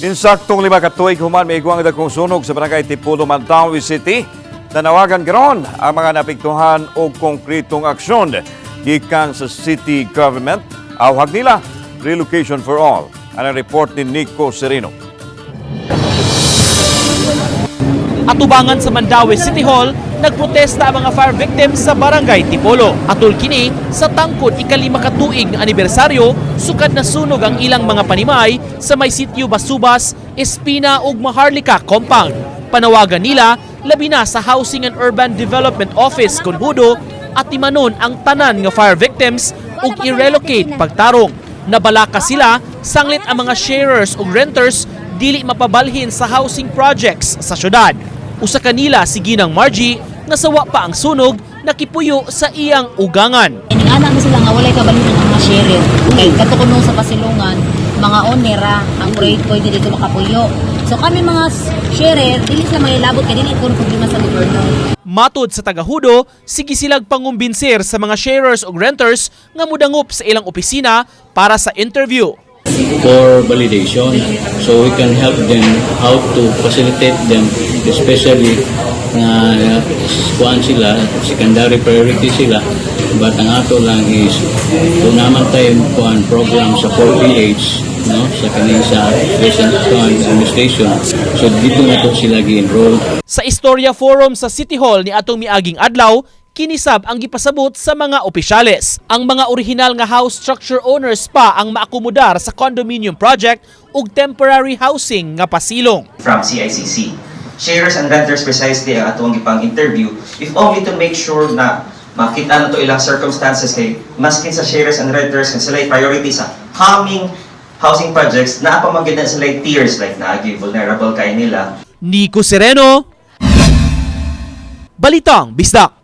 Insaktong lima katuig human may iguang dakong sunog sa barangay Tipulo, Mandawi City. Nanawagan karon ang mga napiktuhan o konkretong aksyon gikan sa city government. Awhag nila, relocation for all. Ang report ni Nico Sereno. Atubangan sa Mandawi City Hall, nagprotesta ang mga fire victims sa Barangay Tipolo. Atul kini sa tangkod ikalima katuig na anibersaryo, sukad na sunog ang ilang mga panimay sa may sitio Basubas, Espina ug Maharlika compound. Panawagan nila labi na sa Housing and Urban Development Office Kunhudo at timanon ang tanan nga fire victims ug i-relocate pagtarong. Nabalaka sila sanglit ang mga sharers ug renters dili mapabalhin sa housing projects sa syudad. Usa kanila si Ginang Margie nasawa pa ang sunog nakipuyo sa iyang ugangan. Iningana mo sila nga walay kabalinan ang mga sheriff. Kay nung sa pasilungan, mga onera, ang ko hindi dito makapuyo. So kami mga sheriff, dili sila mailabot kay dili ko problema sa gobyerno. Matod sa tagahudo, sige silag pangumbinser sa mga sharers ug renters nga mudangup sa ilang opisina para sa interview. For validation. So we can help them how to facilitate them especially na uh, sila secondary priority sila. But ang ato lang is kung naman tayo kuan program sa 4PH no sa kaning sa recent kuan administration so dito na sila gi-enroll. Sa Istorya Forum sa City Hall ni atong miaging adlaw, kinisab ang gipasabot sa mga opisyales. Ang mga orihinal nga house structure owners pa ang maakomodar sa condominium project ug temporary housing nga pasilong. from CICC. Sharers and renters precisely ang atong gipang interview if only to make sure na makita na to ilang circumstances kay maskin sa sharers and renters kan sila priority sa coming housing projects na pa magidan sila tiers like naagi vulnerable kay nila Nico Sereno, Balitang Bisdak.